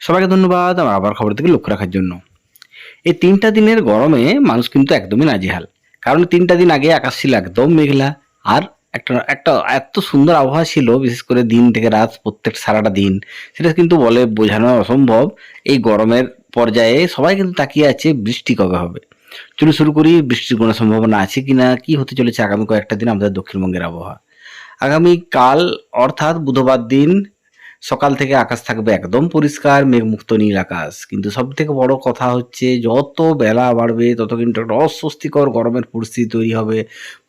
সবাইকে ধন্যবাদ আমার আবার খবর থেকে লক্ষ্য রাখার জন্য। এই তিনটা দিনের গরমে মানুষ কিন্তু একদমই নাজেহাল। কারণ তিনটা দিন আগে আকাশ ছিল একদম মেঘলা, আর একটা একটা এত সুন্দর আবহাওয়া ছিল, বিশেষ করে দিন থেকে রাত, প্রত্যেক সারাটা দিন। সেটা কিন্তু বলে বোঝানো অসম্ভব। এই গরমের পর্যায়ে সবাই কিন্তু তাকিয়ে আছে বৃষ্টি কবে হবে। চলো শুরু করি, বৃষ্টির কোনো সম্ভাবনা আছে কি না কি হতে চলেছে আগামী কয়েকটা দিন আমাদের দক্ষিণবঙ্গের আবহাওয়া। আগামী কাল অর্থাৎ বুধবার দিন সকাল থেকে আকাশ থাকবে একদম পরিষ্কার, মেঘমুক্ত, নীল আকাশ। কিন্তু সব থেকে বড় কথা হচ্ছে, যত বেলা বাড়বে, তত কিন্তু একটা অস্বস্তিকর গরমের পরিস্থিতি তৈরি হবে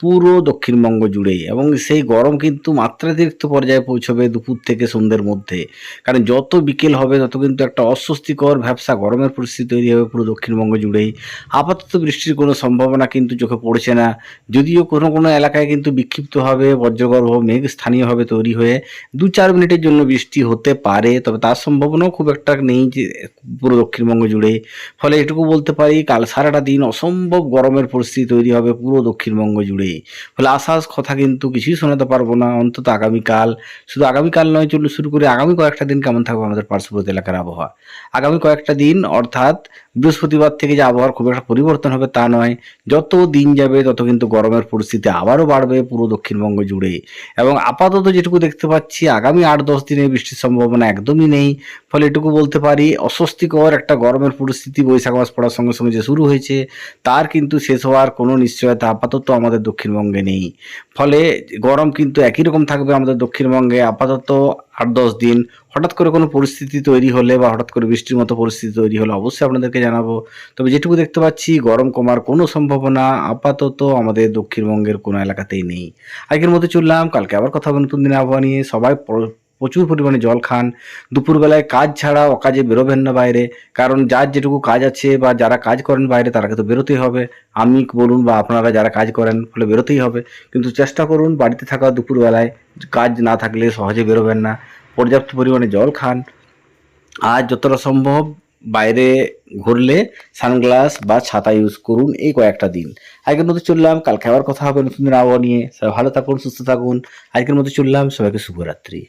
পুরো দক্ষিণবঙ্গ জুড়ে। এবং সেই গরম কিন্তু মাত্রাতিরিক্ত পর্যায়ে পৌঁছবে দুপুর থেকে সন্ধ্যের মধ্যে। কারণ যত বিকেল হবে, তত কিন্তু একটা অস্বস্তিকর ভ্যাবসা গরমের পরিস্থিতি তৈরি হবে পুরো দক্ষিণবঙ্গ জুড়েই। আপাতত বৃষ্টির কোনো সম্ভাবনা কিন্তু চোখে পড়ছে না। যদিও কোনো কোনো এলাকায় কিন্তু বিক্ষিপ্তভাবে বজ্রগর্ভ মেঘ স্থানীয়ভাবে তৈরি হয়ে দু চার মিনিটের জন্য বৃষ্টি হতে পারে, তবে তার সম্ভাবনাও খুব একটা নেই যে পুরো দক্ষিণবঙ্গ জুড়ে। ফলে এটুকু বলতে পারি, কাল সারাটা দিন অসম্ভব গরমের পরিস্থিতি তৈরি হবে পুরো দক্ষিণবঙ্গ জুড়ে। ফলে আশাস কথা কিন্তু কিছুই শোনাতে পারব না, অন্তত আগামীকাল। শুধু আগামীকাল নয় চলুন শুরু করে আগামী কয়েকটা দিন কেমন থাকবে আমাদের পার্শ্ববর্তী এলাকার আবহাওয়া? আগামী কয়েকটা দিন, অর্থাৎ বৃহস্পতিবার থেকে যে আবহাওয়ার খুব একটা পরিবর্তন হবে তা নয়, যত দিন যাবে তত কিন্তু গরমের পরিস্থিতি আবারও বাড়বে পুরো দক্ষিণবঙ্গ জুড়ে। এবং আপাতত যেটুকু দেখতে পাচ্ছি, আগামী আট দশ দিনে বৃষ্টির সম্ভাবনা একদমই নেই। ফলে এটুকু বলতে পারি, অস্বস্তিকর একটা গরমের পরিস্থিতি বৈশাখ মাস পড়ার সঙ্গে সঙ্গে যে শুরু হয়েছে, তার কিন্তু শেষ হওয়ার কোনো নিশ্চয়তা আপাতত আমাদের দক্ষিণবঙ্গে নেই। ফলে গরম কিন্তু একই রকম থাকবে আমাদের দক্ষিণবঙ্গে আপাতত আট দশ দিন। হঠাৎ করে কোনো পরিস্থিতি তৈরি হলে বা হঠাৎ করে বৃষ্টির মতো পরিস্থিতি তৈরি হলে অবশ্যই আপনাদেরকে জানাব। তবে যেটুকু দেখতে পাচ্ছি, গরম কমার কোনো সম্ভাবনা আপাতত আমাদের দক্ষিণবঙ্গের কোনো এলাকাতেই নেই। আগের মতো চললাম, কালকে আবার কথা হবে নতুন দিনে আবহাওয়া নিয়ে। সবাই প্রচুর পরিমাণে জল খান। দুপুরবেলায় কাজ ছাড়া অকাজে বেরোবেন না বাইরে। কারণ যার যেটুকু কাজ আছে বা যারা কাজ করেন বাইরে তারাকে তো বেরোতেই হবে। আমি বলুন বা আপনারা যারা কাজ করেন ফলে বেরোতেই হবে। কিন্তু চেষ্টা করুন বাড়িতে থাকা দুপুরবেলায় কাজ না থাকলে সহজে বেরোবেন না। পর্যাপ্ত পরিমাণে জল খান। আর যতটা সম্ভব বাইরে ঘুরলে সানগ্লাস বা ছাতা ইউজ করুন এই কয়েকটা দিন। আজকের মতো চললাম, কালকে আবার কথা হবে নতুন আবহাওয়া নিয়ে। সবাই ভালো থাকুন, সুস্থ থাকুন। আজকের মতো চললাম, সবাইকে শুভরাত্রি।